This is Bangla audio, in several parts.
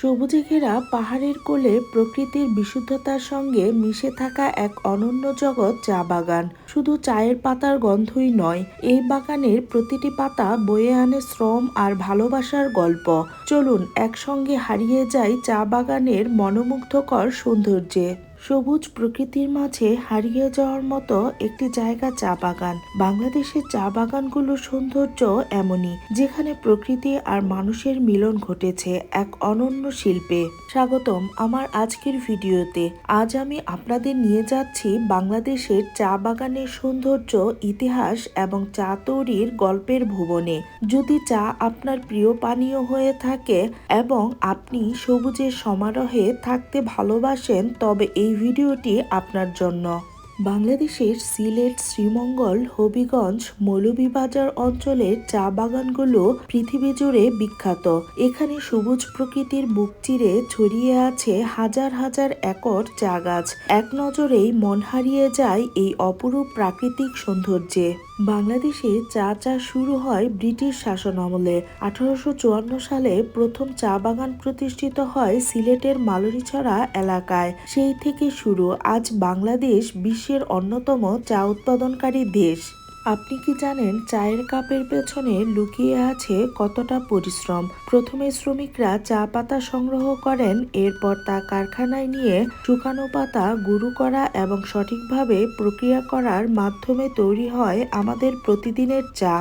সবুজে ঘেরা পাহাড়ের কোলে প্রকৃতির বিশুদ্ধতার সঙ্গে মিশে থাকা এক অনন্য জগৎ চা বাগান। শুধু চায়ের পাতার গন্ধই নয়, এই বাগানের প্রতিটি পাতা বয়ে আনে শ্রম আর ভালোবাসার গল্প। চলুন, একসঙ্গে হারিয়ে যায় চা বাগানের মনোমুগ্ধকর সৌন্দর্যে। সবুজ প্রকৃতির মাঝে হারিয়ে যাওয়ার মতো একটি জায়গা চা বাগান। বাংলাদেশের চা বাগানগুলোর সৌন্দর্য এমনই, যেখানে প্রকৃতি আর মানুষের মিলন ঘটেছে এক অনন্য শিল্পে। স্বাগতম আমার আজকের ভিডিওতে। আজ আমি আপনাদের নিয়ে যাচ্ছি বাংলাদেশের চা বাগানের সৌন্দর্য, ইতিহাস এবং চা তৈরির গল্পের ভুবনে। যদি চা আপনার প্রিয় পানীয় হয়ে থাকে এবং আপনি সবুজের সমারোহে থাকতে ভালোবাসেন, তবে এই ভিডিওটি আপনার জন্য। বাংলাদেশের সিলেট, শ্রীমঙ্গল, হবিগঞ্জ, মৌলভীবাজার অঞ্চলের চা বাগানগুলো পৃথিবী জুড়ে বিখ্যাত। এখানে সবুজ প্রকৃতির বুক চিরে ছড়িয়ে আছে হাজার হাজার একর চা গাছ। এক নজরেই মন হারিয়ে যায় এই অপরূপ প্রাকৃতিক সৌন্দর্যে। বাংলাদেশে চা চাষ শুরু হয় ব্রিটিশ শাসন আমলে। আঠারোশো চুয়ান্ন সালে প্রথম চা বাগান প্রতিষ্ঠিত হয় সিলেটের মালরিছড়া এলাকায়। সেই থেকে শুরু। আজ বাংলাদেশ বিশ্বের অন্যতম চা উৎপাদনকারী দেশ। আপনি কি জানেন চায়ের কাপের পেছনে লুকিয়ে আছে কতটা পরিশ্রম? প্রথমে শ্রমিকরা চা পাতা সংগ্রহ করেন, এরপর তা কারখানায় নিয়ে শুকানো পাতা গুঁড়ো করা এবং সঠিকভাবে প্রক্রিয়া করার মাধ্যমে তৈরি হয় আমাদের প্রতিদিনের চা।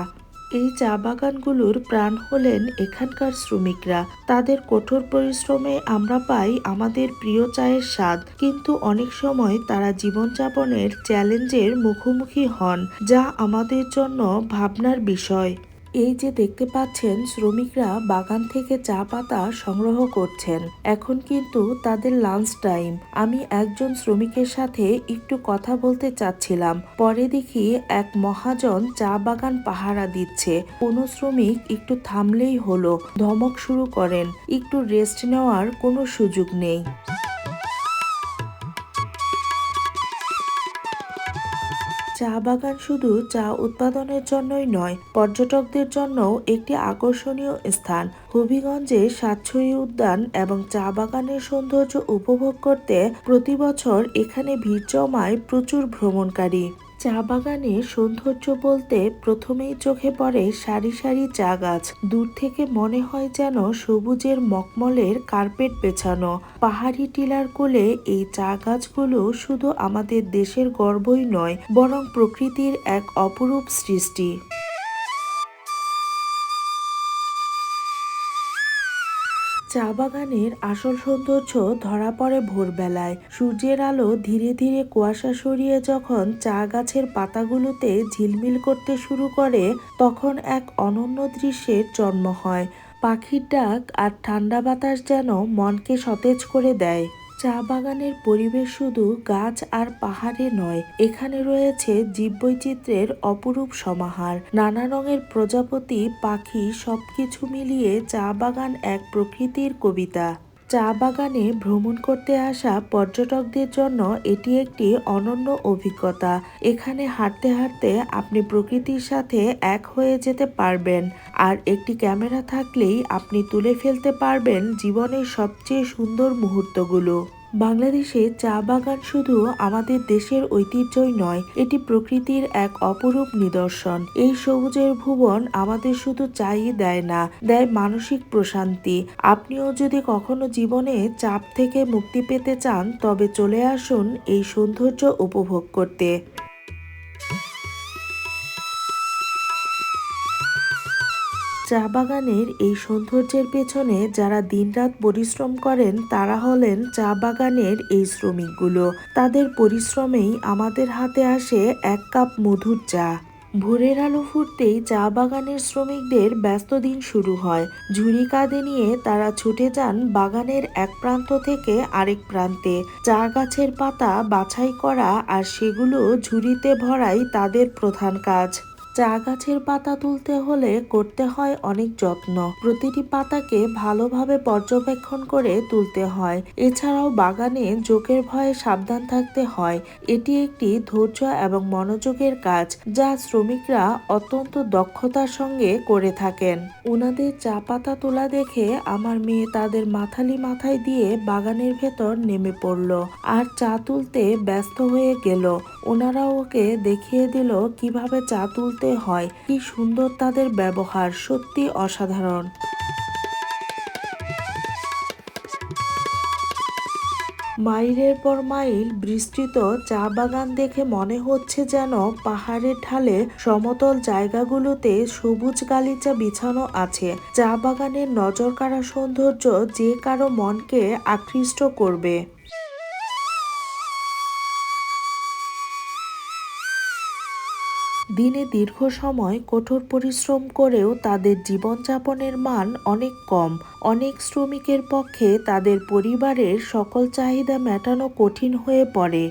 এই চা বাগানগুলোর প্রাণ হলেন এখানকার শ্রমিকরা। তাদের কঠোর পরিশ্রমে আমরা পাই আমাদের প্রিয় চায়ের স্বাদ, কিন্তু অনেক সময় তারা জীবনযাপনের চ্যালেঞ্জের মুখোমুখি হন, যা আমাদের জন্য ভাবনার বিষয়। এই যে দেখতে পাচ্ছেন, শ্রমিকরা বাগান থেকে চা পাতা সংগ্রহ করছেন। এখন কিন্তু তাদের লাঞ্চ টাইম আমি একজন শ্রমিকের সাথে একটু কথা বলতে চাচ্ছিলাম। পরে দেখি এক মহাজন চা বাগান পাহারা দিচ্ছে। কোনো শ্রমিক একটু থামলেই হলো, ধমক শুরু করেন। একটু রেস্ট নেওয়ার কোনো সুযোগ নেই। চা বাগান শুধু চা উৎপাদনের জন্যই নয়, পর্যটকদের জন্যও একটি আকর্ষণীয় স্থান। হবিগঞ্জে সাতছড়ি উদ্যান এবং চা বাগানের সৌন্দর্য উপভোগ করতে প্রতি বছর এখানে ভিড় জমায় প্রচুর ভ্রমণকারী। চা বাগানে সৌন্দর্য বলতে প্রথমেই চোখে পড়ে সারি সারি চা গাছ। দূর থেকে মনে হয় যেন সবুজের মকমলের কার্পেট বেছানো পাহাড়ি টিলার কোলে এই চা গাছগুলো শুধু আমাদের দেশের গর্বই নয়, বরং প্রকৃতির এক অপরূপ সৃষ্টি। চা বাগানের আসল সৌন্দর্য ধরা পড়ে ভোরবেলায়। সূর্যের আলো ধীরে ধীরে কুয়াশা সরিয়ে যখন চা গাছের পাতাগুলোতে ঝিলমিল করতে শুরু করে, তখন এক অনন্য দৃশ্যের জন্ম হয়। পাখির ডাক আর ঠান্ডা বাতাস যেন মনকে সতেজ করে দেয়। চা বাগানের পরিবেশ শুধু গাছ আর পাহাড়ে নয়, এখানে রয়েছে জীববৈচিত্র্যের অপরূপ সমাহার। নানা রঙের প্রজাপতি, পাখি সবকিছু মিলিয়ে চা বাগান এক প্রকৃতির কবিতা। চা বাগানে ভ্রমণ করতে আসা পর্যটকদের জন্য এটি একটি অনন্য অভিজ্ঞতা। এখানে হাঁটতে হাঁটতে আপনি প্রকৃতির সাথে এক হয়ে যেতে পারবেন। আর একটি ক্যামেরা থাকলেই আপনি তুলে ফেলতে পারবেন জীবনের সবচেয়ে সুন্দর মুহূর্তগুলো। বাংলাদেশে চা বাগান শুধু আমাদের দেশের ঐতিহ্যই নয়, এটি প্রকৃতির এক অপরূপ নিদর্শন। এই সবুজের ভুবন আমাদের শুধু চাই দেয় না, দেয় মানসিক প্রশান্তি। আপনিও যদি কখনো জীবনে চাপ থেকে মুক্তি পেতে চান, তবে চলে আসুন এই সৌন্দর্য উপভোগ করতে। চা বাগানের এই সৌন্দর্যের পেছনে যারা দিনরাত পরিশ্রম করেন, তারা হলেন চা বাগানের এই শ্রমিকগুলো। তাদের পরিশ্রমেই আমাদের হাতে আসে এক কাপ মধুর চা। ভোরের আলো ফুটতেই চা বাগানের শ্রমিকদের ব্যস্ত দিন শুরু হয়। ঝুড়ি কাঁধে নিয়ে তারা ছুটে যান বাগানের এক প্রান্ত থেকে আরেক প্রান্তে। চা গাছের পাতা বাছাই করা আর সেগুলো ঝুড়িতে ভরাই তাদের প্রধান কাজ। চা গাছের পাতা তুলতে হলে করতে হয় অনেক যত্ন। প্রতিটি পাতাকে ভালোভাবে পর্যবেক্ষণ করে তুলতে হয়। এছাড়াও বাগানে জোকের ভয়ে সাবধান থাকতে হয়। এটি একটি ধৈর্য এবং মনোযোগের কাজ, যা শ্রমিকরা অত্যন্ত দক্ষতার সঙ্গে করে থাকেন। ওনাদের চা পাতা তোলা দেখে আমার মেয়ে তাদের মাথালি মাথায় দিয়ে বাগানের ভেতর নেমে পড়ল আর চা তুলতে ব্যস্ত হয়ে গেল। ওনারা ওকে দেখিয়ে দিল কীভাবে চা তুলতে হয়। কি সুন্দর তাদের ব্যবহার, সত্যি অসাধারণ। মাইলের পর মাইল বিস্তৃত চা বাগান দেখে মনে হচ্ছে যেন পাহাড়ের ঢালে সমতল জায়গাগুলোতে সবুজ গালিচা বিছানো আছে। চা বাগানের নজর কাড়া সৌন্দর্য যে কারও মনকে আকৃষ্ট করবে। দিনে দীর্ঘ সময় কঠোর পরিশ্রম করেও তাদের জীবনযাপনের মান অনেক কম। অনেক শ্রমিকের পক্ষে তাদের পরিবারের সকল চাহিদা মেটানো কঠিন হয়ে পড়ে।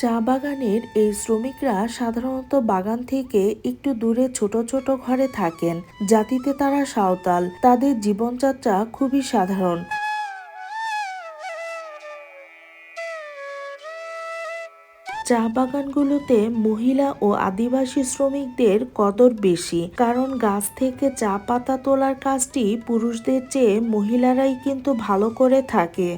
চা বাগানের এই শ্রমিকরা সাধারণত বাগান থেকে একটু দূরে ছোট ছোট ঘরে থাকেন জাতিতে তারা সাঁওতাল। তাদের জীবনযাত্রা খুবই সাধারণ। চা বাগানগুলোতে মহিলা ও আদিবাসী শ্রমিকদের কদর বেশি। কারণ গাছ থেকে চা পাতা তোলার কাজটি পুরুষদের চেয়ে মহিলারাই কিন্তু ভালো করে থাকে।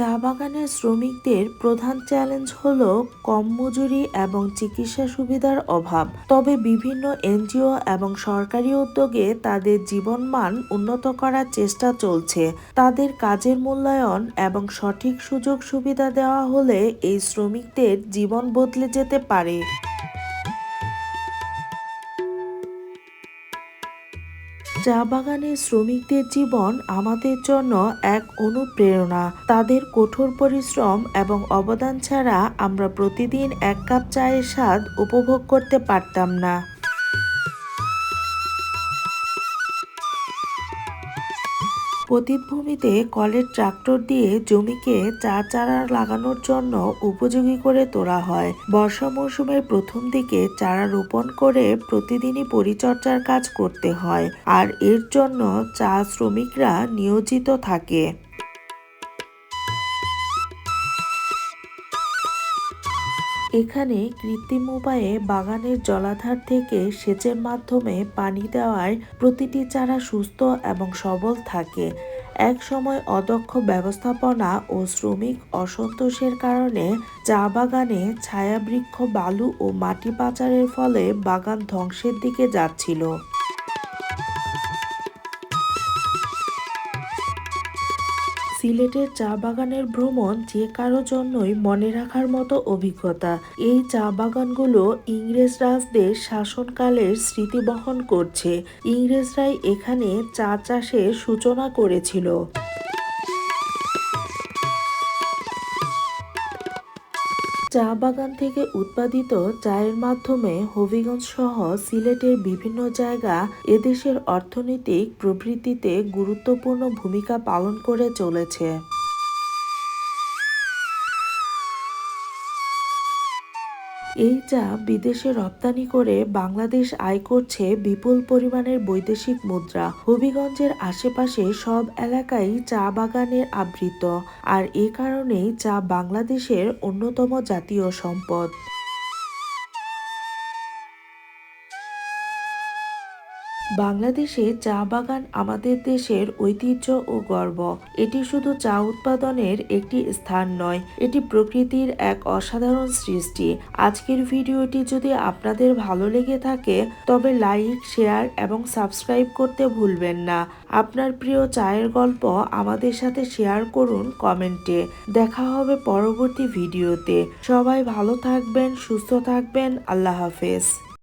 চা বাগানের শ্রমিকদের প্রধান চ্যালেঞ্জ হল কম মজুরি এবং চিকিৎসা সুবিধার অভাব। তবে বিভিন্ন এনজিও এবং সরকারি উদ্যোগে তাদের জীবনমান উন্নত করার চেষ্টা চলছে। তাদের কাজের মূল্যায়ন এবং সঠিক সুযোগ সুবিধা দেওয়া হলে এই শ্রমিকদের জীবন বদলে যেতে পারে। চা বাগানের শ্রমিকদের জীবন আমাদের জন্য এক অনুপ্রেরণা। তাদের কঠোর পরিশ্রম এবং অবদান ছাড়া আমরা প্রতিদিন এক কাপ চায়ের স্বাদ উপভোগ করতে পারতাম না। পতিতভূমিতে কলের ট্রাক্টর দিয়ে জমিকে চা চারা লাগানোর জন্য উপযোগী করে তোলা হয়। বর্ষা মৌসুমের প্রথম দিকে চারা রোপণ করে প্রতিদিনই পরিচর্যার কাজ করতে হয়, আর এর জন্য চা শ্রমিকরা নিয়োজিত থাকে। এখানে কৃত্রিম উপায়ে বাগানের জলাধার থেকে সেচের মাধ্যমে পানি দেওয়ায় প্রতিটি চারা সুস্থ এবং সবল থাকে। এক সময় অদক্ষ ব্যবস্থাপনা ও শ্রমিক অসন্তোষের কারণে চা বাগানে ছায়াবৃক্ষ বালু ও মাটি পাচারের ফলে বাগান ধ্বংসের দিকে যাচ্ছিল। সিলেটের চা বাগানের ভ্রমণ যে কারও জন্যই মনে রাখার মতো অভিজ্ঞতা। এই চা বাগানগুলো ইংরেজ রাজদের শাসনকালের স্মৃতি বহন করছে। ইংরেজরাই এখানে চা চাষের সূচনা করেছিল। চা বাগান থেকে উৎপাদিত চায়ের মাধ্যমে হবিগঞ্জ সহ সিলেটের বিভিন্ন জায়গা এদেশের অর্থনৈতিক প্রবৃদ্ধিতে গুরুত্বপূর্ণ ভূমিকা পালন করে চলেছে। এই চা বিদেশে রপ্তানি করে বাংলাদেশ আয় করছে বিপুল পরিমাণের বৈদেশিক মুদ্রা। হবিগঞ্জের আশেপাশে সব এলাকায় চা বাগানের আবৃত, আর এ কারণেই চা বাংলাদেশের অন্যতম জাতীয় সম্পদ। বাংলাদেশে চা বাগান আমাদের দেশের ঐতিহ্য ও গর্ব। এটি শুধু চা উৎপাদনের একটি স্থান নয়, এটি প্রকৃতির এক অসাধারণ সৃষ্টি। আজকের ভিডিওটি যদি আপনাদের ভালো লেগে থাকে, তবে লাইক, শেয়ার এবং সাবস্ক্রাইব করতে ভুলবেন না। আপনার প্রিয় চায়ের গল্প আমাদের সাথে শেয়ার করুন কমেন্টে। দেখা হবে পরবর্তী ভিডিওতে। সবাই ভালো থাকবেন, সুস্থ থাকবেন। আল্লাহ হাফেজ।